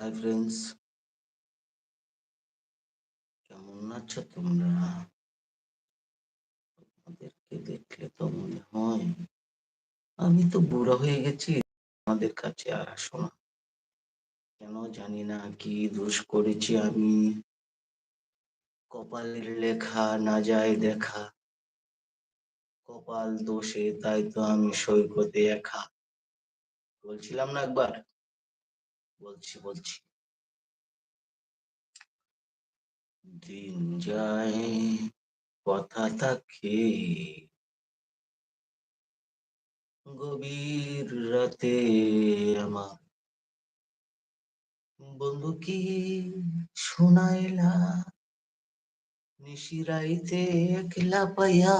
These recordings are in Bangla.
হাই ফ্রেন্ডস কেমন আছো তোমরা? আমাদেরকে দেখলে তো মনে হয় আমি তো বুড়ো হয়ে গেছি আমাদের কাছে আর আসো না। কেন জানি না কি দোষ করেছি আমি। কপালের লেখা না যায় দেখা। কপাল দোষে তাই তো আমি সৈকতে একা। বলছিলাম না একবার? বলছি বলছি। দিন যায়, কথা থাকে। গভীর রাতে আমার বন্ধু কি শোনাইলা? নিশিরাইতে একলা পাইয়া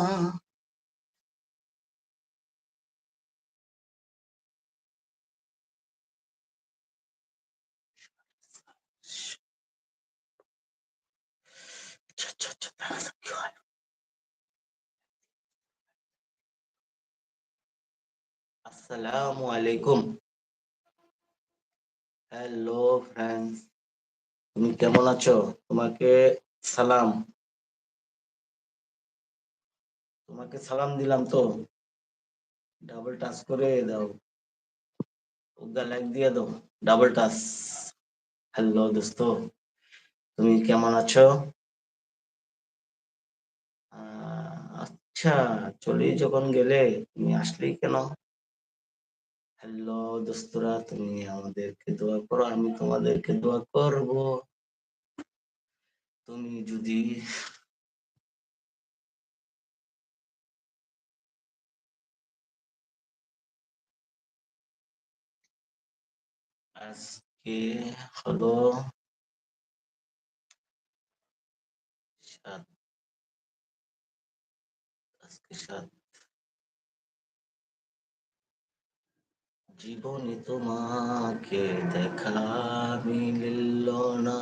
আচ্ছা, আচ্ছা, আচ্ছা, দাঁড়া, কি হয়? আসসালামু আলাইকুম তুমি কেমন আছো? তোমাকে সালাম। তোমাকে সালাম দিলাম তো। ডাবল টাচ করে দাও। ওগা লাইক দিয়ে দাও। ডাবল টাচ হ্যালো দোস্ত। তুমি কেমন আছো? আচ্ছা চলে যখন গেলে, তুমি আসলেই কেন? হ্যালো দোস্তরা, তুমি আমাদেরকে দোয়া করো, আমি তোমাদেরকে দোয়া করব। তুমি যদি আজকে হলো সাত জীবনে তোমাকে দেখা মিলল না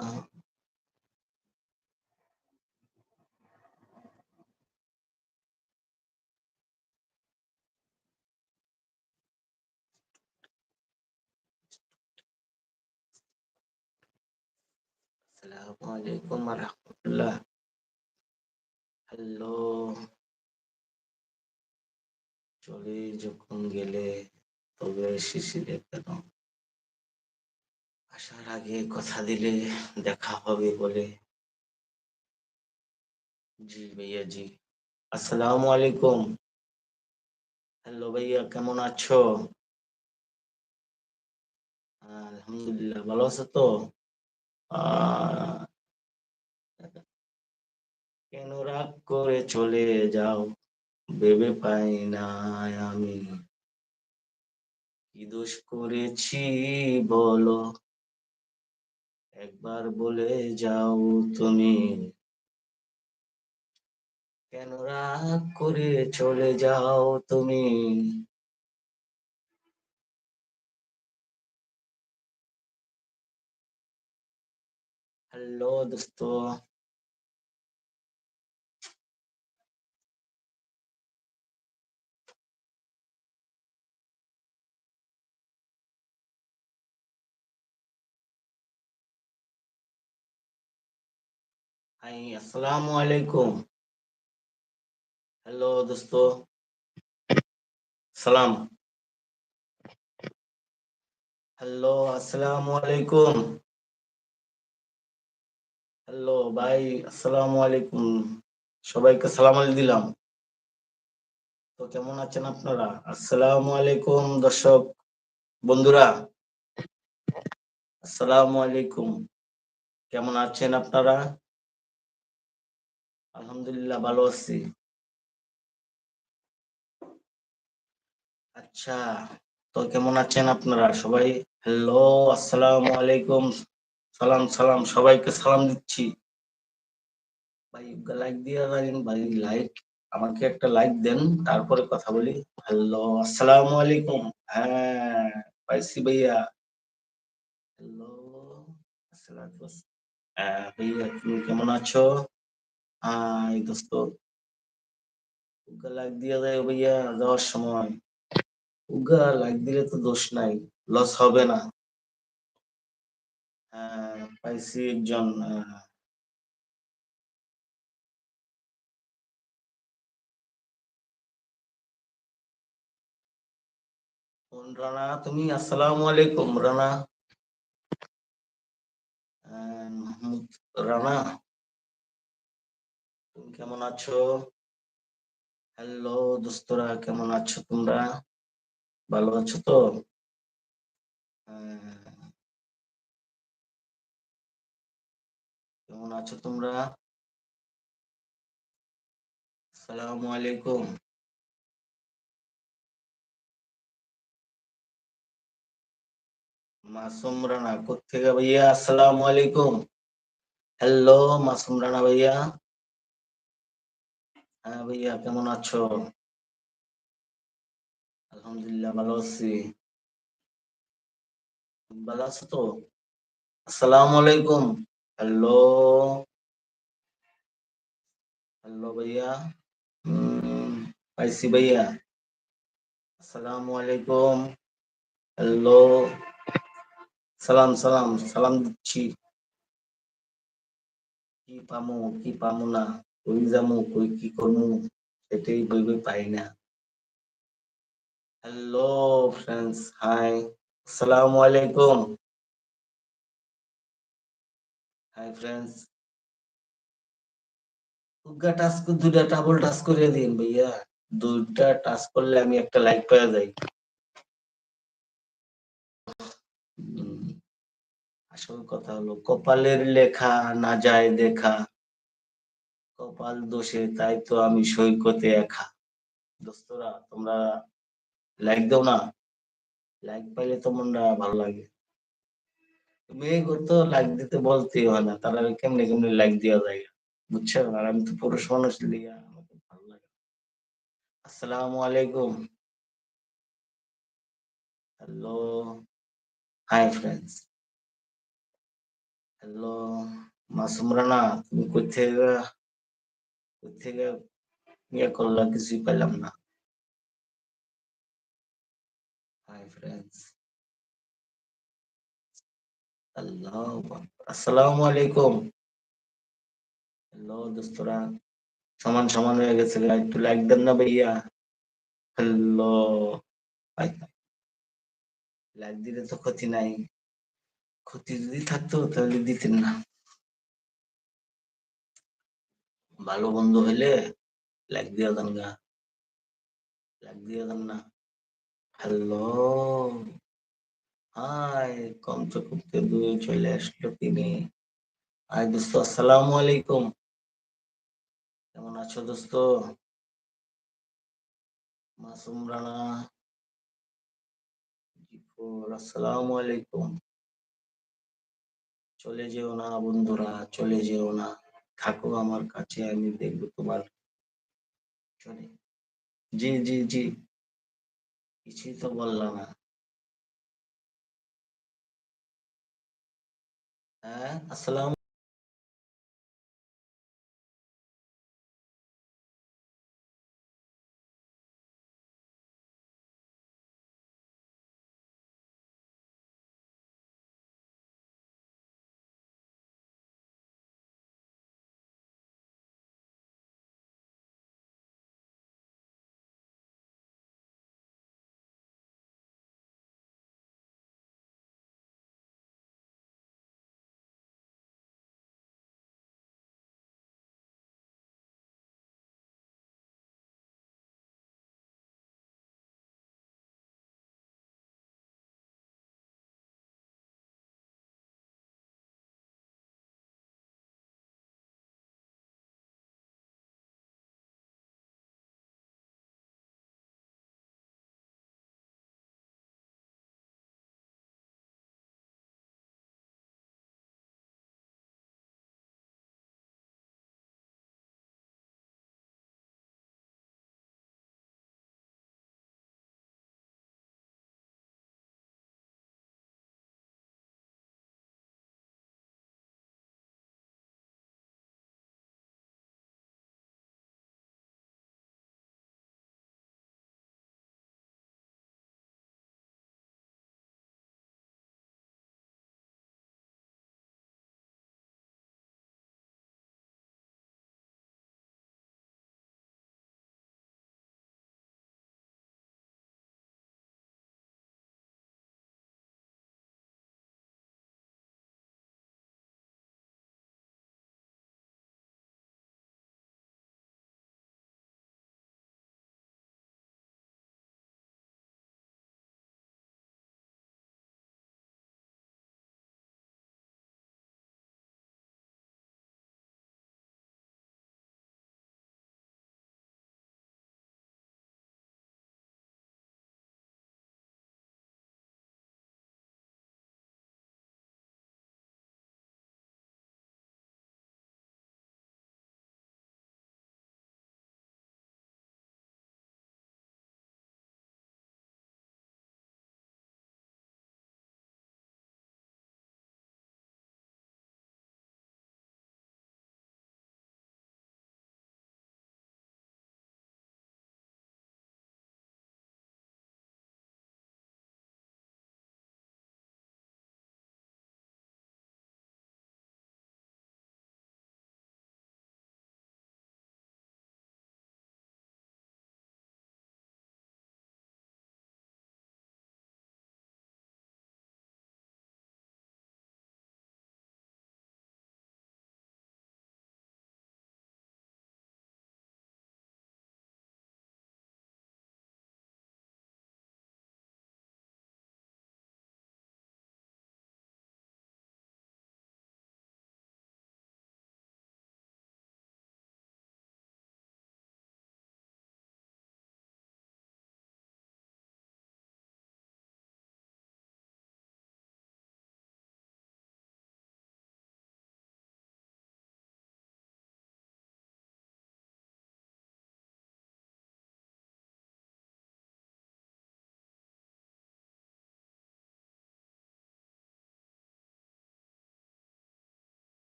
আসসালামু আলাইকুম রহমতুল্লাহ হ্যালো চলে যখন গেলে তবে শিশিরে কেন? আসার আগে কথা দিলে দেখা হবে বলে। জি ভাইয়া, জি। আসসালামু আলাইকুম। হ্যালো ভাইয়া, কেমন আছো? আলহামদুলিল্লাহ, ভালো আছো তো? কেন রাগ করে চলে যাও? ভেবে পাই না আমি। কি দোষ করেছি বলো? একবার বলে যাও তুমি। কেন রাগ করে চলে যাও তুমি? হ্যালো দোস্ত। হাই আসসালামু আলাইকুম হ্যালো দোস্ত সালাম হ্যালো আসসালামু আলাইকুম হ্যালো ভাই আসসালামু আলাইকুম সবাইকে সালাম আলি দিলাম। তো কেমন আছেন আপনারা? আসসালামু আলাইকুম দর্শক, বন্ধুরা। আসসালামু আলাইকুম কেমন আছেন আপনারা? আলহামদুলিল্লাহ ভালো আছি। আচ্ছা তো কেমন আছেন আপনারা? সবাই হ্যালো আসসালামু আলাইকুম সালাম সালাম সবাইকে সালাম দিচ্ছি। ভাই লাইক দিয়ে রাখেন ভাই লাইক আমাকে একটা লাইক দেন তারপরে কথা বলি। হ্যালো আসসালামু আলাইকুম। হ্যাঁ পাইছি ভাইয়া। হ্যালো আসসালাতু ওয়াস- হ্যাঁ, ভাইয়া তুমি কেমন আছো? হাই দোস্ত। উগা লাইক দিয়ে দেয় ভাইয়া যাওয়ার সময়। উগা লাইক দিলে তো দোষ নাই লস হবে না। আহ, পাইছি একজন আহ, কোন রানা তুমি আসসালামু আলাইকুম রানা। রানা। তুমি কেমন আছো? হ্যালো দোস্তরা, কেমন আছো তোমরা? ভালো আছো তো? কেমন আছো তোমরা? আসসালামু আলাইকুম। মাসুম রানা কোথেকে ভাইয়া? আসসালামু আলাইকুম। হ্যালো মাসুম রানা ভাইয়া। হ্যাঁ ভাইয়া, কেমন আছো? আলহামদুলিল্লাহ ভালো আছি। ভালো আছো তো? আসসালামু আলাইকুম। হ্যালো হ্যালো ভাইয়া? হুম, পাইছি ভাইয়া। আসসালামু আলাইকুম। হ্যালো সালাম সালাম সালাম দিচ্ছি। কি পামু কি পামু না? কই যামু, কই কি করমু, সেটাই বইবে পাই না। হ্যালো ফ্রেন্ডস হাই আসসালামু আলাইকুম। হাই ফ্রেন্ডস দুটা টাস্ক দুটা ডাবল টাস্ক করে দিন ভাইয়া। দুইটা টাস্ক করলে আমি একটা লাইক পেয়ে যাই। আসল কথা হলো, কপালের লেখা না যায় দেখা। কপাল দোষে, তাই তো আমি সৈকতে একা। দোস্তরা, তোমরা লাইক দাও না? লাইক পাইলে তো মনটা ভালো লাগে। মেয়ে তো লাইক দিতে বলতেই হয় না তারা কেমনে কেমনে লাইক দেওয়া যায়? বুঝছ? আর আমি তো পুরুষ মানুষ, লিয়া, আমাকে ভালো লাগে আসসালামু আলাইকুম। Hello hi friends hello Masum Rana, তুমি কোথেকে কোথেকে ইয়ে করলা কিছুই পেলাম না। হাই আলাইকুম। হ্যালো দোস্তরা। সমান সমান হয়ে গেছে। একটু লাইক দেন না ভাইয়া। হ্যালো লাইক দিলে তো ক্ষতি নাই। ক্ষতি যদি থাকতো তাহলে দিতেন না। ভালো বন্ধু হলে লাইক দিয়া দেন গা। লাইক দিয়া দেন না। হ্যালো। হাই কম করতে দুয়ে চলে আসলো তিনি। হাই দোস্ত, আসসালামু আলাইকুম। কেমন আছো দোস্ত? মাসুম রানা। আসসালামু আলাইকুম। চলে যেও না বন্ধুরা, চলে যেও না। থাকো আমার কাছে, আমি দেখব তোমার জি জি জি। কিছুই তো বললাম না। হ্যাঁ আসসালাম।